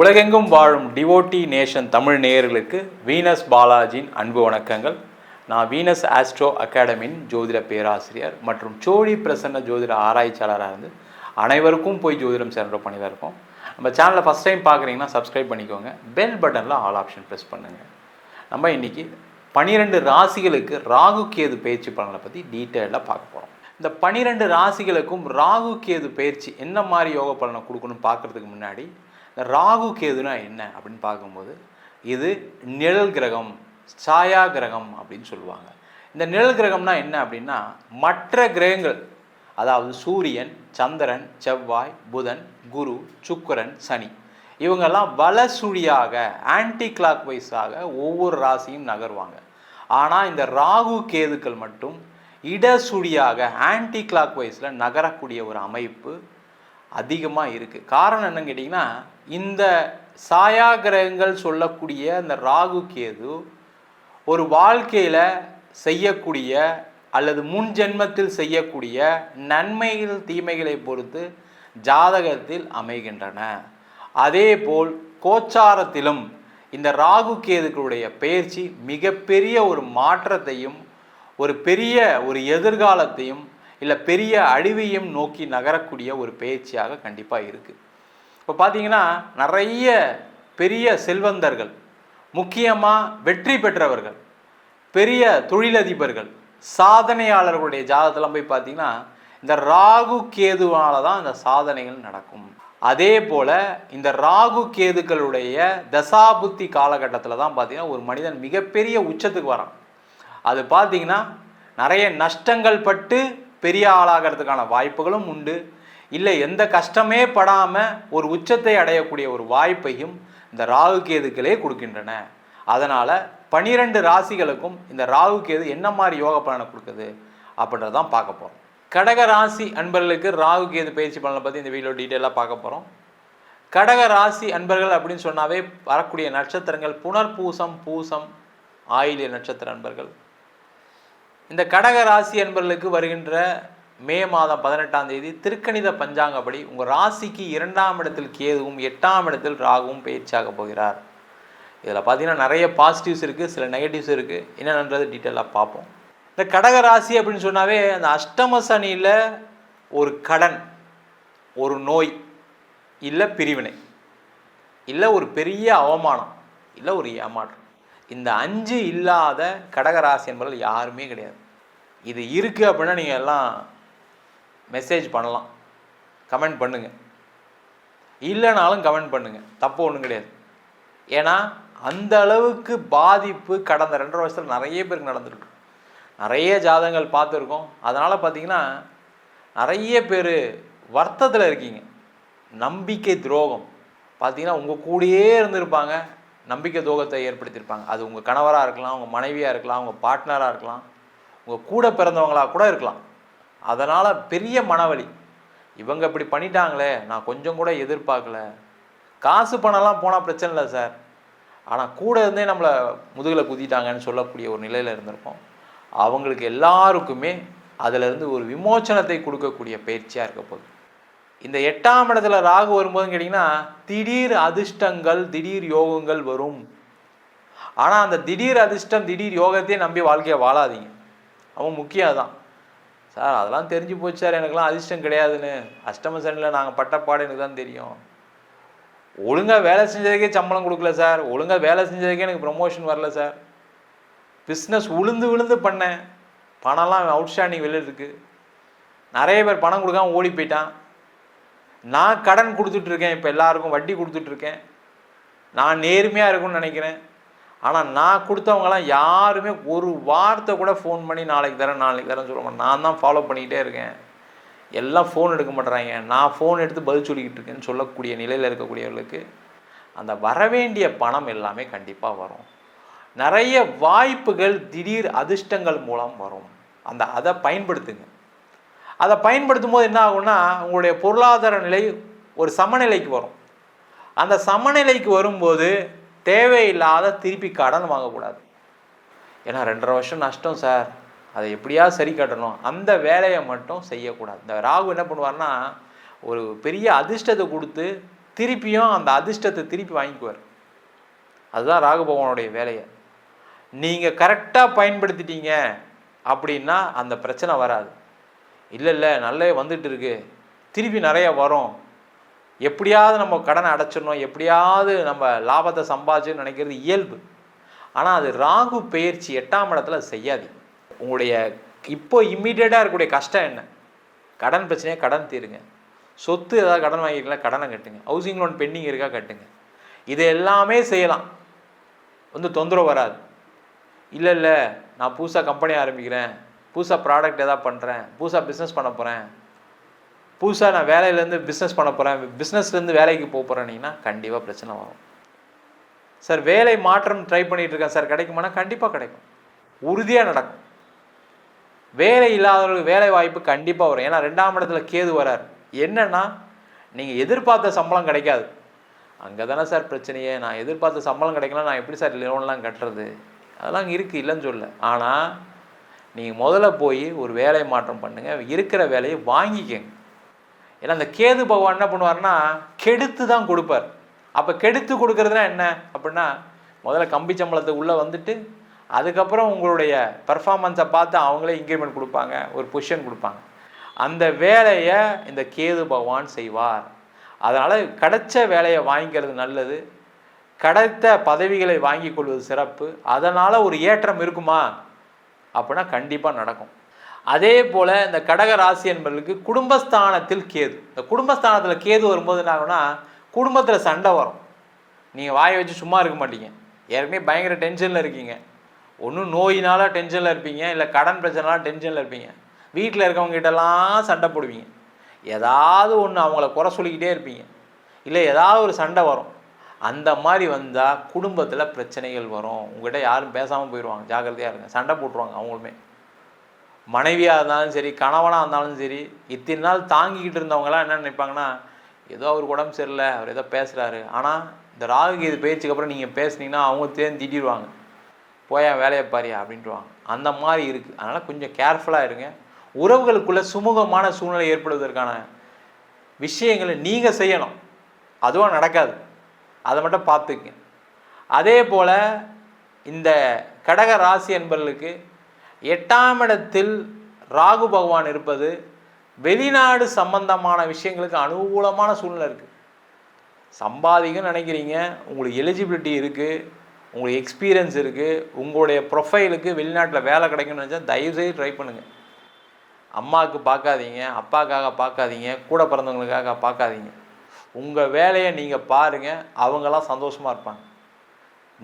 உலகெங்கும் வாழும் devotee nation Tamil நேயர்களுக்கு வீனஸ் பாலாஜியின் அன்பு வணக்கங்கள். நான் வீனஸ் ஆஸ்ட்ரோ அகாடமியின் ஜோதிட பேராசிரியர் மற்றும் சோழி பிரசன்ன ஜோதிட ஆராய்ச்சியாளராக இருந்து அனைவருக்கும் போய் ஜோதிடம் சேர்ந்த பண்ணி தான் இருக்கோம். நம்ம சேனலை ஃபஸ்ட் டைம் பார்க்குறீங்கன்னா சப்ஸ்கிரைப் பண்ணிக்கோங்க. பெல் பட்டனில் ஆல் ஆப்ஷன் ப்ரெஸ் பண்ணுங்கள் நம்ம இன்றைக்கி பனிரெண்டு ராசிகளுக்கு ராகு கேது பயிற்சி பலனை பற்றி டீட்டெயிலாக பார்க்க போகிறோம் இந்த பனிரெண்டு ராசிகளுக்கும் ராகு கேது பயிற்சி என்ன மாதிரி யோக பலனை கொடுக்கணும்னு பார்க்குறதுக்கு முன்னாடி ராகு கேதுனா என்ன அப்படின்னு பார்க்கும்போது இது நிழல் கிரகம் சாயா கிரகம் அப்படின்னு சொல்லுவாங்க. இந்த நிழல் கிரகம்னா என்ன அப்படின்னா மற்ற கிரகங்கள் அதாவது சூரியன் சந்திரன் செவ்வாய் புதன் குரு சுக்கரன் சனி இவங்கெல்லாம் வலசுழியாக ஆன்டி கிளாக் வைஸாக ஒவ்வொரு ராசியும் நகர்வாங்க. ஆனால் இந்த ராகு கேதுக்கள் மட்டும் இடசுழியாக ஆன்டி கிளாக் வைஸில் நகரக்கூடிய ஒரு அமைப்பு அதிகமாக இருக்குது காரணம் என்னன்னு கேட்டிங்கன்னா இந்த சாயா கிரகங்கள் சொல்லக்கூடிய அந்த ராகு கேது ஒரு வாழ்க்கையில் செய்யக்கூடிய அல்லது முன் ஜென்மத்தில் செய்யக்கூடிய நன்மைகள் தீமைகளை பொறுத்து ஜாதகத்தில் அமைகின்றன. அதேபோல் கோச்சாரத்திலும் இந்த ராகு கேதுக்களுடைய பயிற்சி மிகப்பெரிய ஒரு மாற்றத்தையும் ஒரு பெரிய ஒரு எதிர்காலத்தையும் இல்லை பெரிய அழிவையும் நோக்கி நகரக்கூடிய ஒரு பயிற்சியாக கண்டிப்பாக இருக்குது இப்போ பார்த்தீங்கன்னா நிறைய பெரிய செல்வந்தர்கள் முக்கியமாக வெற்றி பெற்றவர்கள் பெரிய தொழிலதிபர்கள் சாதனையாளர்களுடைய ஜாதகத்தெல்லாம் போய் பார்த்தீங்கன்னா இந்த ராகு கேதுவால தான் இந்த சாதனைகள் நடக்கும். அதே போல் இந்த ராகு கேதுக்களுடைய தசாபுத்தி காலகட்டத்தில் தான் பார்த்தீங்கன்னா ஒரு மனிதன் மிகப்பெரிய உச்சத்துக்கு வரான். அது பார்த்தீங்கன்னா நிறைய நஷ்டங்கள் பட்டு பெரிய ஆளாகிறதுக்கான வாய்ப்புகளும் உண்டு. இல்லை எந்த கஷ்டமே படாமல் ஒரு உச்சத்தை அடையக்கூடிய ஒரு வாய்ப்பையும் இந்த ராகு கேதுக்களே கொடுக்கின்றன. அதனால் பனிரெண்டு ராசிகளுக்கும் இந்த ராகு கேது என்ன மாதிரி யோக பலனை கொடுக்குது அப்படின்றதான் பார்க்க போகிறோம் கடக ராசி அன்பர்களுக்கு ராகு கேது பயிற்சி பலனை பற்றி இந்த வீடியோ டீட்டெயிலாக பார்க்க போகிறோம் கடக ராசி அன்பர்கள் அப்படின்னு சொன்னாவே வரக்கூடிய நட்சத்திரங்கள் புனர்பூசம் பூசம் ஆயிலிய நட்சத்திர அன்பர்கள். இந்த கடக ராசி அன்பர்களுக்கு வருகின்ற மே மாதம் பதினெட்டாம் தேதி திருக்கணித பஞ்சாங்கப்படி உங்கள் ராசிக்கு இரண்டாம் இடத்தில் கேதுவும் எட்டாம் இடத்தில் ராகுவும் பயிற்சியாக போகிறார். இதில் பார்த்தீங்கன்னா நிறைய பாசிட்டிவ்ஸ் இருக்குது சில நெகட்டிவ்ஸ் இருக்குது என்னென்னது டீட்டெயிலாக பார்ப்போம். இந்த கடக ராசி அப்படின்னு சொன்னாவே அந்த அஷ்டம சனியில் ஒரு கடன் ஒரு நோய் இல்லை பிரிவினை இல்லை ஒரு பெரிய அவமானம் இல்லை ஒரு ஏமாற்றம். இந்த அஞ்சு இல்லாத கடகராசி என்பவர்கள் யாருமே கிடையாது. இது இருக்குது அப்படின்னா நீங்கள் எல்லாம் மெசேஜ் பண்ணலாம். கமெண்ட் பண்ணுங்கள் இல்லைனாலும் கமெண்ட் பண்ணுங்கள் தப்பு ஒன்றும் கிடையாது. ஏன்னா அந்த அளவுக்கு பாதிப்பு கடந்த ரெண்டரை வருஷத்தில் நிறைய பேருக்கு நடந்திருக்கு. நிறைய ஜாதகங்கள் பார்த்துருக்கோம். அதனால் பார்த்தீங்கன்னா நிறைய பேர் வருத்தத்தில் இருக்கீங்க. நம்பிக்கை துரோகம். பார்த்தீங்கன்னா உங்கள் கூடயே இருந்திருப்பாங்க. நம்பிக்கை துரோகத்தை ஏற்படுத்தியிருப்பாங்க. அது உங்கள் கணவராக இருக்கலாம் உங்கள் மனைவியாக இருக்கலாம் உங்கள் பார்ட்னராக இருக்கலாம். உங்கள் கூட பிறந்தவங்களாக கூட இருக்கலாம். அதனால் பெரிய மனவழி இவங்க இப்படி பண்ணிட்டாங்களே நான் கொஞ்சம் கூட எதிர்பார்க்கல. காசு பணம்லாம் போனால் பிரச்சனை இல்லை சார். ஆனால் கூட இருந்தே நம்மளை முதுகில் குதிட்டாங்கன்னு சொல்லக்கூடிய ஒரு நிலையில் இருந்திருக்கோம் அவங்களுக்கு எல்லாருக்குமே அதிலிருந்து ஒரு விமோச்சனத்தை கொடுக்கக்கூடிய பயிற்சியாக இருக்க போகுது. இந்த எட்டாம் இடத்துல ராகு வரும்போதுன்னு கேட்டிங்கன்னா திடீர் அதிர்ஷ்டங்கள் திடீர் யோகங்கள் வரும். ஆனால் அந்த திடீர் அதிர்ஷ்டம் திடீர் யோகத்தையே நம்பி வாழ்க்கையை வாழாதீங்க. அவன் முக்கியம் தான் சார் அதெல்லாம் தெரிஞ்சு போச்சு சார். எனக்குலாம் அதிர்ஷ்டம் கிடையாதுன்னு. அஷ்டம சனியில் நாங்கள் பட்ட எனக்கு தான் தெரியும். ஒழுங்காக வேலை செஞ்சதுக்கே சம்பளம் கொடுக்கல சார். ஒழுங்காக வேலை செஞ்சதுக்கே எனக்கு ப்ரொமோஷன் வரல சார். பிஸ்னஸ் உளுந்து விழுந்து பண்ணேன். பணம்லாம் அவுட்ஸ்டாண்டிங் வெளியில் இருக்குது நிறைய பேர் பணம் கொடுக்காம ஓடி போயிட்டான். நான் கடன் கொடுத்துட்ருக்கேன் இப்போ எல்லாருக்கும் வட்டி கொடுத்துட்ருக்கேன் நான் நேர்மையாக இருக்கும்னு நினைக்கிறேன். ஆனால் நான் கொடுத்தவங்களாம் யாருமே ஒரு வார்த்தை கூட ஃபோன் பண்ணி நாளைக்கு தரேன் நாளைக்கு தரேன்னு சொல்லுவாங்க நான் தான் ஃபாலோ பண்ணிக்கிட்டே இருக்கேன். எல்லாம் ஃபோன் எடுக்க மாட்டேறாங்க நான் ஃபோன் எடுத்து பதில் சொல்லிக்கிட்டு இருக்கேன்னு சொல்லக்கூடிய நிலையில் இருக்கக்கூடியவர்களுக்கு அந்த வரவேண்டிய பணம் எல்லாமே கண்டிப்பாக வரும். நிறைய வாய்ப்புகள் திடீர் அதிர்ஷ்டங்கள் மூலம் வரும். அந்த அதை பயன்படுத்துங்க. அதை பயன்படுத்தும் போது என்ன ஆகும்னா உங்களுடைய பொருளாதார நிலை ஒரு சமநிலைக்கு வரும். அந்த சமநிலைக்கு வரும்போது தேவையில்லாத திருப்பி கடன் வாங்கக்கூடாது. ஏன்னா ரெண்டரை வருஷம் நஷ்டம் சார். அதை எப்படியாவது சரி கட்டணும். அந்த வேலையை மட்டும் செய்யக்கூடாது. இந்த ராகு என்ன பண்ணுவார்னா ஒரு பெரிய அதிர்ஷ்டத்தை கொடுத்து திருப்பியும் அந்த அதிர்ஷ்டத்தை திருப்பி வாங்கிக்குவார். அதுதான் ராகு பகவானுடைய வேலையை. நீங்கள் கரெக்டாக பயன்படுத்திட்டீங்க அப்படின்னா அந்த பிரச்சனை வராது. இல்லை இல்லை நல்லே வந்துட்டு இருக்கு. திருப்பி நிறைய வரும். எப்படியாவது நம்ம கடனை அடைச்சிடணும் எப்படியாவது நம்ம லாபத்தை சம்பாதிச்சுன்னு நினைக்கிறது இயல்பு. ஆனால் அது ராகு பயிற்சி எட்டாம் இடத்துல செய்யாது. உங்களுடைய இப்போ இம்மீடியட்டாக இருக்கக்கூடிய கஷ்டம் என்ன? கடன் பிரச்சனையை கடன் தீருங்க. சொத்து ஏதாவது கடன் வாங்கிக்கலாம் கடனை கட்டுங்க. ஹவுசிங் லோன் பெண்டிங் இருக்கா கட்டுங்க. இது எல்லாமே செய்யலாம். வந்து தொந்தரவு வராது. இல்லை இல்லை நான் புதுசாக கம்பெனி ஆரம்பிக்கிறேன். புதுசாக ப்ராடக்ட் எதாவது பண்ணுறேன் புதுசாக பிஸ்னஸ் பண்ண போகிறேன் புதுசாக நான் வேலையிலேருந்து பிஸ்னஸ் பண்ண போகிறேன் பிஸ்னஸ்லேருந்து வேலைக்கு போக போகிறேன்னீங்கன்னா கண்டிப்பாக பிரச்சனை வரும். சார் வேலை மாற்றம் ட்ரை பண்ணிகிட்டு இருக்கேன். சார் கிடைக்குமானா கண்டிப்பாக கிடைக்கும். உறுதியாக நடக்கும். வேலை இல்லாதவர்களுக்கு வேலை வாய்ப்பு கண்டிப்பாக வரும். ஏன்னா ரெண்டாம் இடத்துல கேது வரார். என்னென்னா நீங்கள் எதிர்பார்த்த சம்பளம் கிடைக்காது. அங்கே தானே சார் பிரச்சனையே. நான் எதிர்பார்த்த சம்பளம் கிடைக்கலாம் நான் எப்படி சார் லோன்லாம் கட்டுறது? அதெல்லாம் இருக்குது இல்லைன்னு சொல்ல ஆனால் நீங்கள் முதல்ல போய் ஒரு வேலை மாற்றம் பண்ணுங்கள் இருக்கிற வேலையை வாங்கிக்கங்க. ஏன்னா அந்த கேது பகவான் என்ன பண்ணுவார்னா கெடுத்து தான் கொடுப்பார். அப்போ கெடுத்து கொடுக்கறதுனா என்ன? அப்படின்னா முதல்ல கம்பி சம்பளத்தை உள்ளே வந்துட்டு அதுக்கப்புறம் உங்களுடைய பர்ஃபார்மன்ஸை பார்த்து அவங்களே இன்க்ரிமெண்ட் கொடுப்பாங்க ஒரு பொசிஷன் கொடுப்பாங்க. அந்த வேலையை இந்த கேது பகவான் செய்வார். அதனால் கிடைச்ச வேலையை வாங்கிக்கிறது நல்லது. கிடைத்த பதவிகளை வாங்கி கொள்வது சிறப்பு. அதனால் ஒரு ஏற்றம் இருக்குமா? அப்படின்னா கண்டிப்பாக நடக்கும். அதே போல் இந்த கடக ராசி என்பவர்களுக்கு குடும்பஸ்தானத்தில் கேது. இந்த குடும்பஸ்தானத்தில் கேது வரும்போது என்ன ஆகும்னா குடும்பத்தில் சண்டை வரும். நீங்கள் வாயை வச்சு சும்மா இருக்க மாட்டீங்க. ஏற்கனவே பயங்கர டென்ஷனில் இருக்கீங்க. ஒன்றும் நோயினால டென்ஷனில் இருப்பீங்க இல்லை கடன் பிரச்சனைனால டென்ஷனில் இருப்பீங்க. வீட்டில் இருக்கவங்க கிட்டலாம் சண்டை போடுவீங்க. ஏதாவது ஒன்று அவங்கள குறை சொல்லிக்கிட்டே இருப்பீங்க. இல்லை ஏதாவது ஒரு சண்டை வரும். அந்த மாதிரி வந்தால் குடும்பத்தில் பிரச்சனைகள் வரும். உங்கள்கிட்ட யாரும் பேசாமல் போயிடுவாங்க ஜாக்கிரதையாக இருங்க. சண்டை போட்டுருவாங்க அவங்களுமே. மனைவியாக இருந்தாலும் சரி கணவனாக இருந்தாலும் சரி இத்தனை நாள் தாங்கிக்கிட்டு இருந்தவங்களாம் என்ன நினைப்பாங்கன்னா ஏதோ அவர் உடம்பு சரியில்லை அவர் ஏதோ பேசுகிறாரு ஆனால் இந்த ராகு இது பேச்சுக்கு அப்புறம் நீங்கள் பேசுனீங்கன்னா அவங்க தேர்ந்து திட்டிடுவாங்க. போயா வேலையை பாரியா அப்படின்ட்டுவாங்க. அந்த மாதிரி இருக்குது அதனால் கொஞ்சம் கேர்ஃபுல்லாக இருங்க. உறவுகளுக்குள்ள சுமூகமான சூழ்நிலை ஏற்படுவதற்கான விஷயங்களை நீங்கள் செய்யணும். அதுவும் நடக்காது. அதை மட்டும் பார்த்துக்குங்க. அதே போல் இந்த கடக ராசி என்பவர்களுக்கு எட்டாம் இடத்தில் ராகு பகவான் இருப்பது வெளிநாடு சம்பந்தமான விஷயங்களுக்கு அனுகூலமான சூழ்நிலை இருக்குது சம்பாதிக்கன்னு நினைக்கிறீங்க உங்களுக்கு எலிஜிபிலிட்டி இருக்குது உங்களுக்கு எக்ஸ்பீரியன்ஸ் இருக்குது உங்களுடைய ப்ரொஃபைலுக்கு வெளிநாட்டில் வேலை கிடைக்கும்னு நினச்சா தயவுசெய்து ட்ரை பண்ணுங்கள் அம்மாவுக்கு பார்க்காதீங்க அப்பாக்காக பார்க்காதீங்க கூட பிறந்தவங்களுக்காக பார்க்காதீங்க. உங்கள் வேலையை நீங்கள் பாருங்கள் அவங்களாம் சந்தோஷமாக இருப்பாங்க.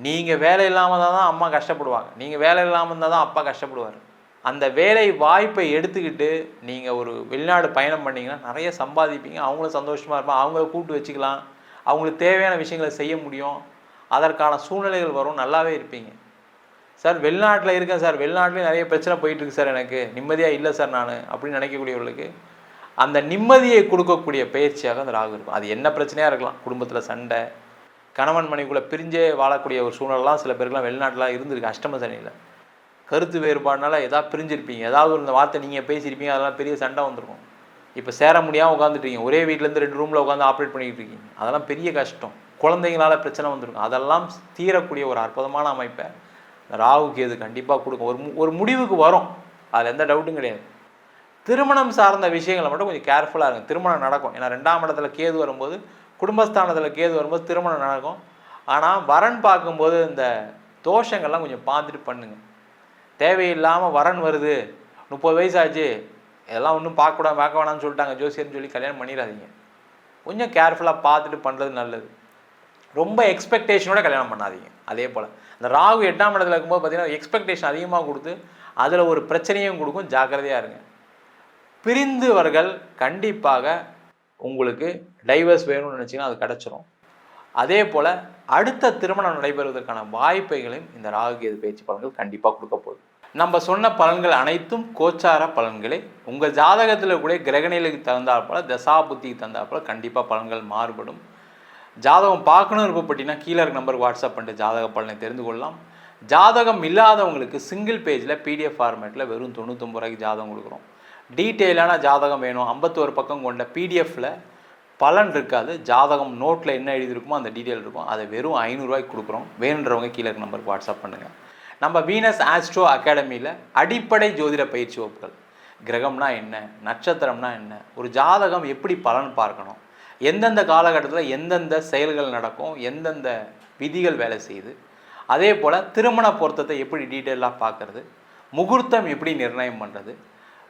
நீங்கள் வேலை இல்லாமல் தான் தான் அம்மா கஷ்டப்படுவாங்க. நீங்கள் வேலை இல்லாமல் இருந்தால் தான் அப்பா கஷ்டப்படுவார். அந்த வேலை வாய்ப்பை எடுத்துக்கிட்டு நீங்கள் ஒரு வெளிநாடு பயணம் பண்ணிங்கன்னா நிறைய சம்பாதிப்பீங்க. அவங்களும் சந்தோஷமாக இருப்பாங்க. அவங்கள கூப்பிட்டு வச்சுக்கலாம். அவங்களுக்கு தேவையான விஷயங்களை செய்ய முடியும். அதற்கான சூழ்நிலைகள் வரும். நல்லாவே இருப்பீங்க. சார் வெளிநாட்டில் இருக்கேன் சார். வெளிநாட்டிலையும் நிறைய பிரச்சனை போயிட்டுருக்கு சார் எனக்கு. நிம்மதியாக இல்லை சார் நான் அப்படின்னு நினைக்கக்கூடியவர்களுக்கு அந்த நிம்மதியை கொடுக்கக்கூடிய பயிற்சியாக அந்த ராகு இருக்கும். அது என்ன பிரச்சனையாக இருக்கலாம். குடும்பத்தில் சண்டை கணவன் மனைவிக்குள்ளே பிரிஞ்சே வாழக்கூடிய ஒரு சூழ்நிலாம் சில பேருக்குலாம் வெளிநாட்டிலாம் இருந்திருக்கு அஷ்டம சனியில். கருத்து வேறுபாடுனால ஏதாவது பிரிஞ்சிருப்பீங்க. ஏதாவது ஒரு இந்த வார்த்தை நீங்கள் பேசியிருப்பீங்க அதெல்லாம் பெரிய சண்டை வந்திருக்கும். இப்போ சேர முடியாமல் உட்காந்துட்டு ஒரே வீட்டிலேருந்து ரெண்டு ரூமில் உட்காந்து ஆப்ரேட் பண்ணிக்கிட்டு இருக்கீங்க. அதெல்லாம் பெரிய கஷ்டம். குழந்தைங்களால பிரச்சனை வந்திருக்கும். அதெல்லாம் தீரக்கூடிய ஒரு அற்புதமான அமைப்பை ராகுக்கு எது கேது கண்டிப்பாக கொடுக்கும். ஒரு மு- ஒரு முடிவுக்கு வரும். அதில் எந்த டவுட்டும் கிடையாது. திருமணம் சார்ந்த விஷயங்களை மட்டும் கொஞ்சம் கேர்ஃபுல்லாக இருக்கும் திருமணம் நடக்கும். ஏன்னா ரெண்டாம் இடத்துல கேது வரும்போது குடும்பஸ்தானத்தில் கேது வரும்போது திருமணம் நடக்கும். ஆனால் வரன் பார்க்கும்போது இந்த தோஷங்கள்லாம் கொஞ்சம் பார்த்துட்டு பண்ணுங்கள் தேவையில்லாமல் வரன் வருது. முப்பது வயசாச்சு. இதெல்லாம் ஒன்றும் பார்க்கக்கூடாது பார்க்க வேணாம்னு சொல்லிட்டாங்க. ஜோசியர்னு சொல்லி கல்யாணம் பண்ணிடாதீங்க. கொஞ்சம் கேர்ஃபுல்லாக பார்த்துட்டு பண்ணுறது நல்லது. ரொம்ப எக்ஸ்பெக்டேஷனோட கல்யாணம் பண்ணாதீங்க. அதே போல். இந்த ராகு எட்டாம் இடத்துல இருக்கும்போது பார்த்தீங்கன்னா எக்ஸ்பெக்டேஷன் அதிகமாக கொடுத்து அதில் ஒரு பிரச்சனையும் கொடுக்கும். ஜாக்கிரதையாக இருங்க. பிரிந்தவர்கள் கண்டிப்பாக உங்களுக்கு டைவர்ஸ் வேணும்னு நினச்சிங்கன்னா அது கிடச்சிரும். அதே போல் அடுத்த திருமணம் நடைபெறுவதற்கான வாய்ப்புகளையும் இந்த ராகுகேது பயிற்சி பேச்சு பலன்கள் கண்டிப்பாக கொடுக்க போகுது. நம்ம சொன்ன பலன்கள் அனைத்தும் கோச்சார பலன்களே. உங்கள் ஜாதகத்தில் கூட கிரகணிகளுக்கு தகுந்தாற்போல் தசா புத்திக்கு தகுந்தாற் கண்டிப்பாக பலன்கள் மாறுபடும். ஜாதகம் பார்க்கணும் விருப்பப்பட்டீங்கன்னா கீழே இருக்க நம்பருக்கு வாட்ஸ்அப் பண்ணிட்டு ஜாதக பலனை தெரிந்து கொள்ளலாம். ஜாதகம் இல்லாதவங்களுக்கு சிங்கிள் பேஜில் பிடிஎஃப் ஃபார்மேட்டில் வெறும் தொண்ணூத்தொம்பது ரூபாய்க்கு ஜாதகம் கொடுக்குறோம். டீட்டெயிலான ஜாதகம் வேணும். ஐம்பத்தோரு பக்கம் கொண்ட பிடிஎஃப்பில் பலன் இருக்காது. ஜாதகம் நோட்டில் என்ன எழுதியிருக்குமோ அந்த டீட்டெயில் இருக்கும். அதை வெறும் ஐநூறுரூவாய்க்கு கொடுக்குறோம். வேணுன்றவங்க கீழே இருக்க நம்பருக்கு வாட்ஸ்அப் பண்ணுங்கள் நம்ம வீனஸ் ஆஸ்ட்ரோ அகாடமியில் அடிப்படை ஜோதிட பயிற்சி வகுப்புகள். கிரகம்னா என்ன? நட்சத்திரம்னா என்ன? ஒரு ஜாதகம் எப்படி பலன் பார்க்கணும்? எந்தெந்த காலகட்டத்தில் எந்தெந்த செயல்கள் நடக்கும்? எந்தெந்த விதிகள் வேலை செய்யுது? அதே போல் திருமண பொருத்தத்தை எப்படி டீட்டெயிலாக பார்க்கறது? முகூர்த்தம் எப்படி நிர்ணயம் பண்ணுறது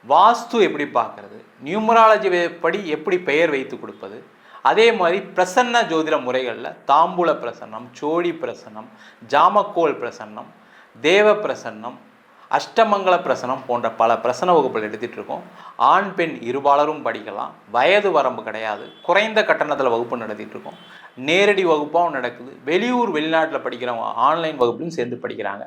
வாஸ்து எப்படி பார்க்கறது? நியூமராலஜி படி எப்படி பெயர் வைத்து கொடுப்பது? அதே மாதிரி பிரசன்ன ஜோதிட முறைகளில் தாம்பூல பிரசன்னம் சோழி பிரசன்னம் ஜாமக்கோல் பிரசன்னம் தேவ பிரசன்னம் அஷ்டமங்கல பிரசனம் போன்ற பல பிரசன வகுப்புகள் எடுத்துகிட்டு இருக்கோம் ஆண் பெண் இருபாலரும் படிக்கலாம். வயது வரம்பு கிடையாது. குறைந்த கட்டணத்தில் வகுப்பு நடத்திட்டு இருக்கோம் நேரடி வகுப்பாகவும் நடக்குது. வெளியூர் வெளிநாட்டில் படிக்கிறவங்க ஆன்லைன் வகுப்புலையும் சேர்ந்து படிக்கிறாங்க.